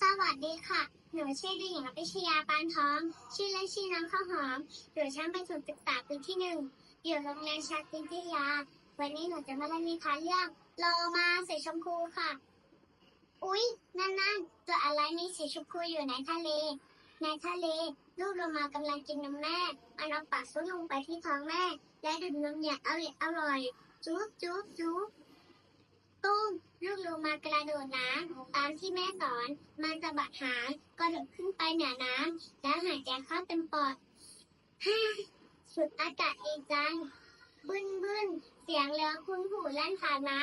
สวัสดีค่ะ หนูชื่อเด็กหญิงอภิชยาปานทอง ชื่อเล่นชื่อน้องข้าวหอมอยู่ชั้นประถมศึกษาปีที่หนึ่ง อยู่โรงเรียนชาติวิทยา วันนี้หนูจะมาเล่านิทานเรื่องโลมาสีชมพูค่ะ อุ๊ย นั่นนั่นๆตัวอะไรมีสีชมพูอยู่ในทะเล ในทะเล ลูกโลมากำลังกินนมแม่มันเอาปากซุกลงไปที่ท้องแม่ และดื่มนมอย่างอร่อยอร่อยจุ๊บจุ๊บจุ๊บ ตุ้มลูกโลมากระโดดน้ำตามที่แม่สอน มันสะบัดหางก็โดดขึ้นไปเหนือน้ำแล้วหายใจเข้าเต็มปอดฮ่าสุดอากาศดีจังบึ้นบึ้นเสียงเรือคุ้นหูลั่นผ่านมา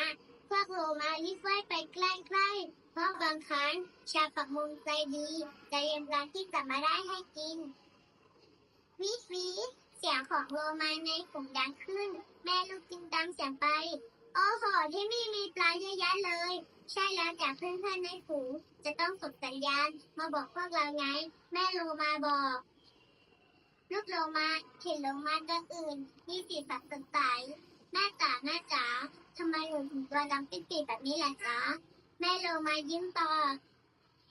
พวกโลมารีบว่ายไปใกล้ๆเพราะบางครั้งชาวปักมุงใจดีใจเย็นรักที่จะมาได้ให้กินวิวีเสียงของโลมาในฝูงดังขึ้น แม่ลูกจึงตามเสียงไป โอ้โหที่นี่มีปลาเยอะแยะเลย ใช่แล้วจากเพื่อนๆในฝูงจะต้องส่งสัญญาณมาบอกพวกเราไง แม่โลมาบอก ลูกโลมาเห็นโลมาตัวอื่น มีสีสันสดใสแม่จ๋าแม่จ๋าทำไมหนูถึงตัวดำปิดปีแบบนี้ล่ะจ๊ะแม่โลมายิ้มต่อ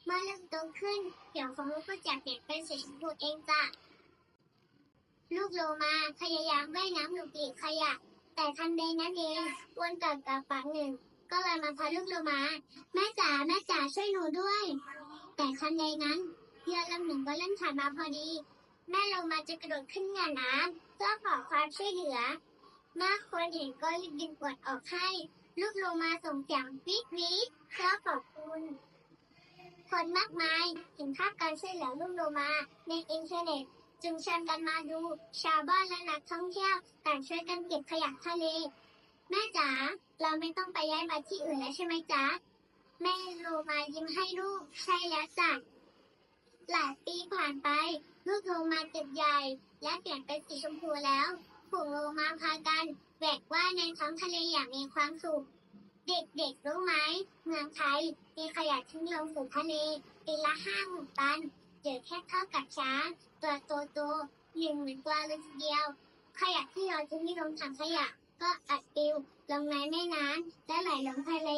เมื่อเริ่มโตขึ้นเดี๋ยวของลูกก็จะเปลี่ยนเป็นสีชมพูเองจ้ะลูกโลมาพยายามว่ายน้ำหลบหลีกขยะ แต่ทันใดนั้นเองวนกลับกับฝังหนึ่ง ก็เลยมาพาลูกโลมา แม่จ๋าแม่จ๋าช่วยหนูด้วย แต่ทันใดนั้นเรือลำหนึ่งก็เล่นผ่านมาพอดี แม่โลมาจะกระโดดขึ้นเหนือน้ำเพื่อขอความช่วยเหลือเมื่อคนเห็นก็รีบดึงกดออกให้ ลูกโลมาส่งเสียงวิดวิดเพื่อขอบคุณคนมากมายเห็นภาพการช่วยเหลือลูกโลมาในอินเทอร์เน็ต จึงเชิญกันมาดู ชาวบ้านและนักท่องเที่ยวต่างช่วยกันเก็บขยะทะเล แม่จ๋าเราไม่ต้องไปย้ายมาที่อื่นแล้วใช่ไหมจ๊ะแม่โลมายิ้มให้ลูก ใช่แล้วจ้ะหลายปีผ่านไป ลูกโลมาเติบใหญ่ และเปลี่ยนเป็นสีชมพูแล้วฝูงโลมาพากันแหวกว่ายในท้องทะเลอย่างมีความสุขเด็กๆรู้ไหมเมืองไทยมีขยะทิ้งลงสู่ทะเลปีละห้าหมื่นตัน เจอแค่เท่ากับช้างตัวโตโตๆหนึ่งหมื่นตัวเลยทีเดียว ขยะที่เราทิ้งลงถังขยะ ก็อัดปิวลงในแม่น้ำและไหลลงทะเล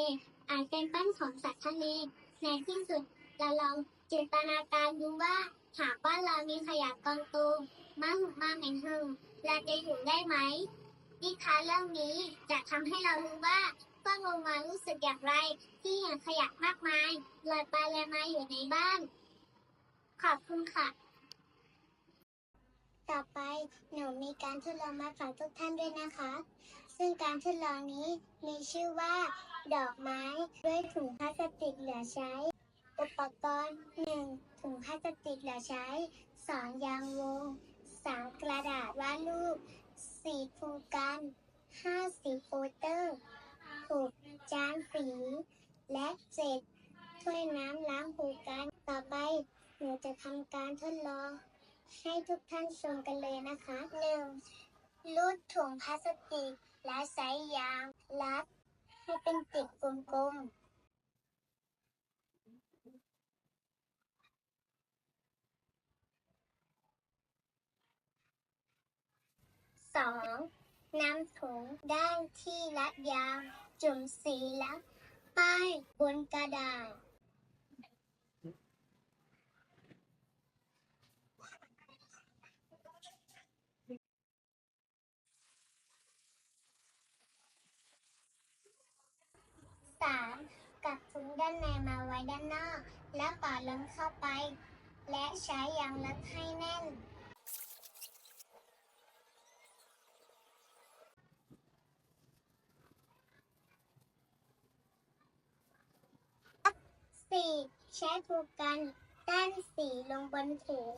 อาจเป็นปั้นของสัตว์ทะเล ในที่สุดเราลองจินตนาการดูว่าหากบ้านเรามีขยะกองตูมมาหุมาเหม็นหึงเราจะอยู่ได้ไหมนิทานเรื่องนี้จะทำให้เรารู้ว่าพวกโลงมารู้สึกอย่างไร ที่เห็นขยะมากมายลอยไปลอยมาอยู่ในบ้าน ขอบคุณค่ะ ต่อไปหนูมีการทดลองมาฝากทุกท่านด้วยนะคะ ซึ่งการทดลองนี้มีชื่อว่า ดอกไม้ด้วยถุงพลาสติกเหลือใช้ อุปกรณ์ 1. ถุงพลาสติกเหลือใช้ 2. ยางวง 3. กระดาษวาดรูป 4. ฟูกัน 5. สีโปสเตอร์ 6. จานสี และ 7. ถ้วยน้ำล้างหูกัน ต่อไป หนูจะทำการทดลอง ให้ทุกท่านชมกันเลยนะคะ 1. รูดถุงพลาสติก และใช้ยางรัดให้เป็นติดกลมๆสองนำถุงด้านที่รัดยาว จุ่มสีและป้ายบนกระดาษ สามกับถุง ด้านในมาไว้ด้านนอก แล้วป่าล้นเข้าไป และใช้ยางรัดให้แน่นสี่ใช้ผูกกันด้านสีลงบนถุง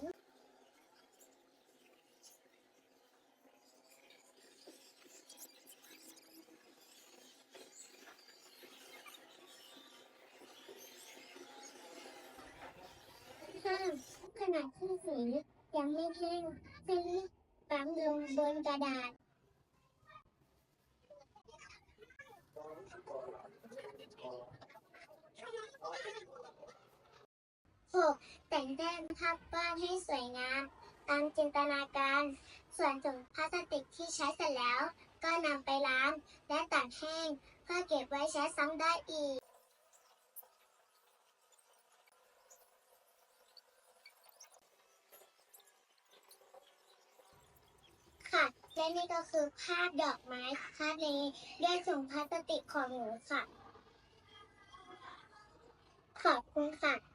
ห้าข ณะที่สียังไม่แห้งให้รีบปั๊มลงบนกระดาษหกแต่งแต้มภาพวาดให้สวยงาม ตามจินตนาการ ส่วนถุงพลาสติกที่ใช้เสร็จแล้ว ก็นำไปล้างและตากแห้ง เพื่อเก็บไว้ใช้ซ้ำได้อีก และนี่ก็คือภาพดอกไม้คาเลด้วยถุงพลาสติกของหนูค่ะ ขอบคุณค่ะ